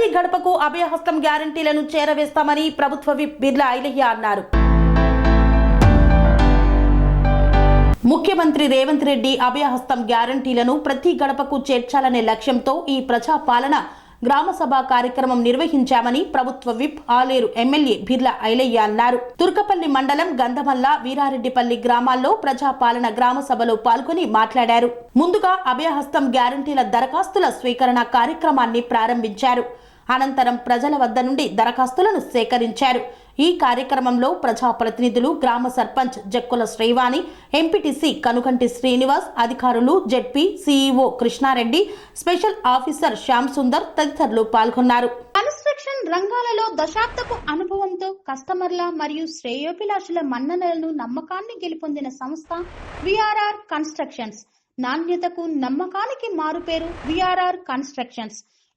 ప్రతి గడపకు అభయహస్తం గ్యారంటీలను చేరవేస్తామని ప్రభుత్వ విప్ బిర్లా ఐలహ్య అన్నారు. ముఖ్యమంత్రి రేవంత్ రెడ్డి అభయహస్తం గ్యారంటీలను ప్రతి గడపకు చేర్చాలనే లక్ష్యంతో ఈ ప్రజాపాలన గ్రామసభ గ్రామ సభ కార్యక్రమం నిర్వహించామని ప్రభుత్వ విప్ ఆలేరు ఎమ్మెల్యే బిర్లా ఐలయ్య అన్నారు. తుర్కపల్లి మండలం గంధమల్ల వీరారెడ్డిపల్లి గ్రామాల్లో ప్రజాపాలన గ్రామ సభలో పాల్గొని మాట్లాడారు. ముందుగా అభయహస్తం గ్యారంటీల దరఖాస్తుల స్వీకరణ కార్యక్రమాన్ని ప్రారంభించారు. అనంతరం ప్రజల వద్ద నుండి దరఖాస్తులను సేకరించారు. ఈ కార్యక్రమంలో ప్రజాప్రతినిధులు గ్రామ సర్పంచ్ జక్కుల శ్రీవాణి ఎంపీటీసీ కనుకంటి శ్రీనివాస్ అధికారులు ZP CEO Krishna Reddy special officer Shyam Sundar తదితరులు పాల్గొన్నారు. కన్స్ట్రక్షన్ రంగాలలో దశాబ్దపు అనుభవంతో కస్టమర్ల మరియు శ్రేయోభిలాషుల మన్ననలను నమ్మకాన్ని గెలుపొందిన సంస్థ విఆర్ఆర్ కన్స్ట్రక్షన్స్. నాణ్యతకు నమ్మకానికి మారుపేరు VRR constructions.